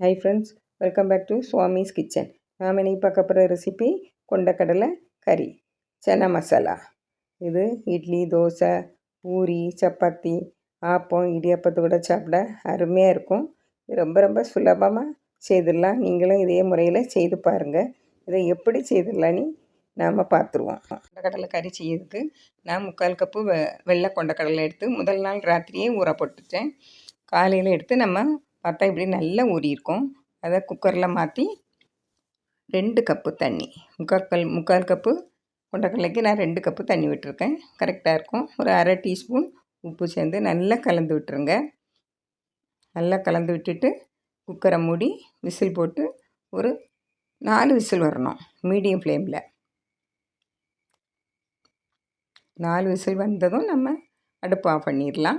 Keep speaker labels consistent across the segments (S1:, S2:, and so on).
S1: Hi friends welcome back to Swami's kitchen நாம் இன்னைக்கு பார்க்க போகிற ரெசிபி கொண்டக்கடலை கறி. சனா மசாலா. இது இட்லி தோசை பூரி சப்பாத்தி ஆப்பம் இடியாப்பத்தை கூட சாப்பிட அருமையாக இருக்கும். ரொம்ப ரொம்ப சுலபமாக செய்திடலாம். நீங்களும் இதே முறையில் செய்து பாருங்கள் இதை எப்படி செய்திடலான்னு நாம் பார்த்துருவோம். கொண்டக்கடலை கறி செய்யறதுக்கு நான் முக்கால் கப்பு வெ வெள்ளை கொண்டக்கடலை எடுத்து முதல் நாள் ராத்திரியே ஊற போட்டுட்டேன். காலையில் எடுத்து நம்ம பார்த்தா இப்படி நல்லா ஊறியிருக்கும். அதை குக்கரில் மாற்றி ரெண்டு கப்பு தண்ணி. முக்கால் கல் முக்கால் கப்பு கொண்டக்கடலைக்கு நான் ரெண்டு கப்பு தண்ணி விட்டுருக்கேன். கரெக்டாக இருக்கும். ஒரு அரை டீஸ்பூன் உப்பு சேர்ந்து நல்லா கலந்து விட்டுருங்க. நல்லா கலந்து விட்டுட்டு குக்கரை மூடி விசில் போட்டு ஒரு நாலு விசில் வரணும். மீடியம் ஃப்ளேமில் நாலு விசில் வந்ததும் நம்ம அடுப்பு ஆஃப் பண்ணிடலாம்.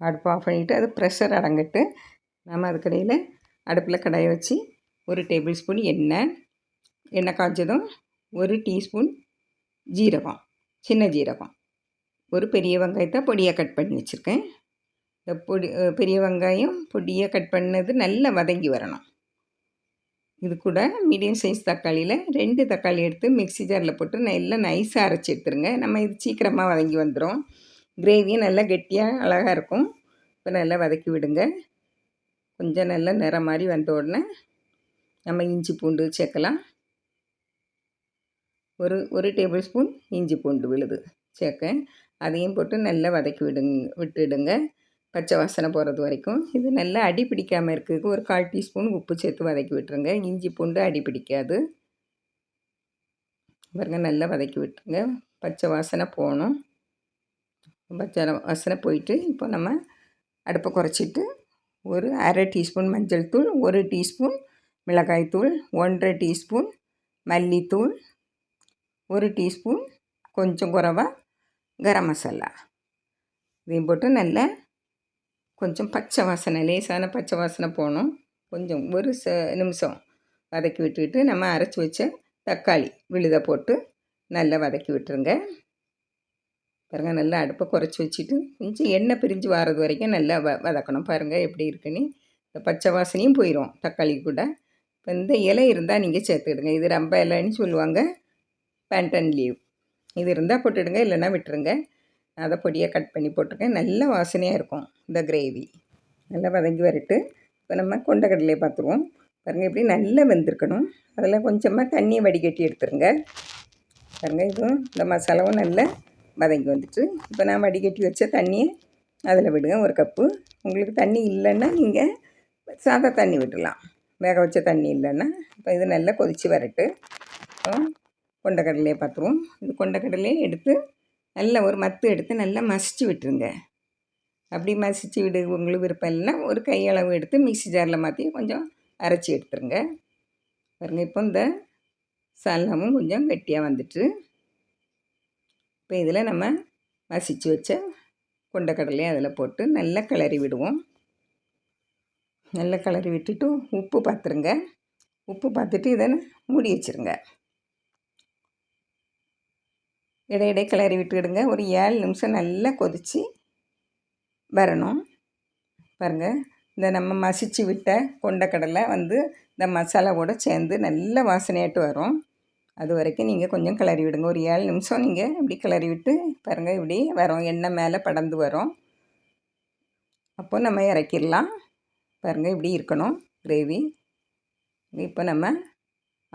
S1: அடுப்பு ஆஃப் பண்ணிவிட்டு அது ப்ரெஷர் அடங்கிட்டு நம்ம அதுக்கடையில் அடுப்பில் கடாயை வச்சு ஒரு டேபிள் ஸ்பூன் எண்ணெய் எண்ணெய் காய்ச்சதும் ஒரு டீஸ்பூன் ஜீரகம் சின்ன ஜீரகம். ஒரு பெரிய வெங்காயத்தை பொடியாக கட் பண்ணி வச்சுருக்கேன். இந்த பொடி பெரிய வெங்காயம் பொடியாக கட் பண்ணது நல்லா வதங்கி வரணும். இது கூட மீடியம் சைஸ் தக்காளியில் ரெண்டு தக்காளி எடுத்து மிக்சி ஜாரில் போட்டு நல்லா நைஸாக அரைச்சி எடுத்துருங்க. நம்ம இது சீக்கிரமாக வதங்கி வந்துடும் கிரேவியும் நல்லா கெட்டியாக அழகாக இருக்கும். இப்போ நல்லா வதக்கி விடுங்க. கொஞ்சம் நல்லா நிறம் மாதிரி வந்த உடனே நம்ம இஞ்சி பூண்டு சேர்க்கலாம். ஒரு ஒரு டேபிள் ஸ்பூன் இஞ்சி பூண்டு விழுது. சேர்க்க. அதையும் போட்டு நல்லா வதக்கி விடுங்க விட்டுடுங்க. பச்சை வாசனை போகிறது வரைக்கும். இது நல்லா அடி பிடிக்காமல் இருக்கிறதுக்கு ஒரு கால் டீஸ்பூன் உப்பு சேர்த்து வதக்கி விட்டுருங்க. இஞ்சி பூண்டு அடி பிடிக்காது. பாருங்க நல்லா வதக்கி விட்டுருங்க. பச்சை வாசனை போகணும். பச்சை வாசனை போயிட்டு இப்போ நம்ம அடுப்பை குறைச்சிட்டு ஒரு அரை டீஸ்பூன் மஞ்சள் தூள் ஒரு டீஸ்பூன் மிளகாய் தூள் ஒன்றரை டீஸ்பூன் மல்லித்தூள் ஒரு டீஸ்பூன் கொஞ்சம் குறவா கரம் மசாலா. இதையும் போட்டு நல்லா கொஞ்சம் பச்சை வாசனை லேசான பச்சை வாசனை போகணும். கொஞ்சம் ஒரு ச நிமிஷம் வதக்கி விட்டுட்டு நம்ம அரைச்சி வச்ச தக்காளி விழுத போட்டு நல்லா வதக்கி விட்டுருங்க. பாருங்கள் நல்லா அடுப்பை குறைச்சி வச்சுட்டு கொஞ்சம் எண்ணெய் பிரிஞ்சு வர்றது வரைக்கும் நல்லா வ வதக்கணும். பாருங்கள் எப்படி இருக்குன்னு இந்த பச்சை வாசனையும் போயிடும் தக்காளி கூட. இப்போ இந்த இலை இருந்தால் நீங்கள் சேர்த்துக்கிடுங்க. இது ரொம்ப இலைன்னு சொல்லுவாங்க பேண்டன் லீவ் இது இருந்தால் போட்டுடுங்க இல்லைன்னா விட்டுருங்க. அதை பொடியாக கட் பண்ணி போட்டிருக்கேன் நல்ல வாசனையாக இருக்கும் இந்த கிரேவி நல்லா வதங்கி வரட்டு. இப்போ நம்ம கொண்டக்கடலையை பார்த்துருவோம். பாருங்கள் இப்படி நல்லா வெந்திருக்கணும். அதில் கொஞ்சமாக தண்ணியை வடிகட்டி எடுத்துருங்க. பாருங்கள் இதுவும் இந்த மசாலாவும் நல்லா வதங்கி வந்துட்டு இப்போ நான் வடிகட்டி வச்ச தண்ணியை அதில் விடுங்க ஒரு கப்பு. உங்களுக்கு தண்ணி இல்லைன்னா நீங்கள் சாதா தண்ணி விடலாம் வேக வச்ச தண்ணி இல்லைன்னா இப்போ இது நல்லா கொதித்து வரட்டு. கொண்டக்கடலையை பார்த்துருவோம் இது கொண்டக்கடலையை எடுத்து நல்லா ஒரு மத்து எடுத்து நல்லா மசிச்சு விட்டுருங்க. அப்படி மசிச்சு விடு உங்களுக்கு விருப்பம் இல்லைன்னா ஒரு கையளவு எடுத்து மிக்சி ஜாரில் மாற்றி கொஞ்சம் அரைச்சி எடுத்துருங்க. பாருங்கள் இப்போ இந்த சல்லமும் கொஞ்சம் கெட்டியாக வந்துட்டு இப்போ இதில் நம்ம மசிச்சு வச்ச கொண்டக்கடலையும் அதில் போட்டு நல்லா கிளறி விடுவோம். நல்லா கிளறி விட்டுட்டு உப்பு பார்த்துருங்க. உப்பு பார்த்துட்டு இதை மூடி வச்சுருங்க. இடையிடையே கிளறி விட்டுடுங்க. ஒரு ஏழு நிமிஷம் நல்லா கொதித்து வரணும். பாருங்கள் இந்த நம்ம மசிச்சு விட்ட கொண்டக்கடலை வந்து இந்த மசாலாவோடு சேர்ந்து நல்ல வாசனையாட்டு வரும். அது வரைக்கும் நீங்கள் கொஞ்சம் கிளறி விடுங்க. ஒரு ஏழு நிமிஷம் நீங்கள் இப்படி கிளறி விட்டு பாருங்கள் இப்படி வரும். எண்ணெய் மேலே படந்து வரும். அப்போ நம்ம இறக்கிடலாம். பாருங்கள் இப்படி இருக்கணும் கிரேவி. இப்போ நம்ம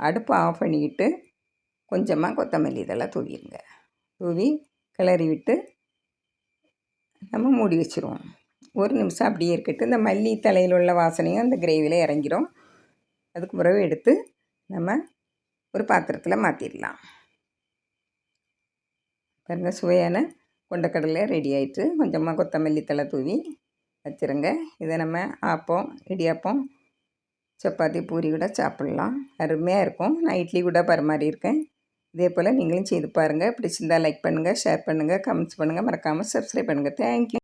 S1: அடுப்பு ஆஃப் பண்ணிக்கிட்டு கொஞ்சமாக கொத்தமல்லி இதெல்லாம் தூவிடுங்க. தூவி கிளறி விட்டு நம்ம மூடி வச்சுருவோம். ஒரு நிமிஷம் அப்படியே இருக்கட்டு இந்த மல்லி தலையில் உள்ள வாசனையும் அந்த கிரேவியில் இறங்கிடும் அதுக்கு பிறகு எடுத்து நம்ம ஒரு பாத்திரத்தில் மாற்றிடலாம் பாருங்கள் சுவையான கொண்டக்கடலை ரெடி ஆகிட்டு கொஞ்சமாக கொத்தமல்லி தலை தூவி வச்சுருங்க. இதை நம்ம ஆப்பம் இடியாப்பம் சப்பாத்தி பூரி கூட சாப்பிட்லாம். அருமையாக இருக்கும். நான் இட்லி கூட பரிமாறியிருக்கேன். இதே போல் நீங்களும் செய்து பாருங்கள் பிடிச்சிருந்தால் லைக் பண்ணுங்கள் ஷேர் பண்ணுங்கள் கமெண்ட்ஸ் பண்ணுங்கள் மறக்காமல் சப்ஸ்கிரைப் பண்ணுங்கள் தேங்க்யூ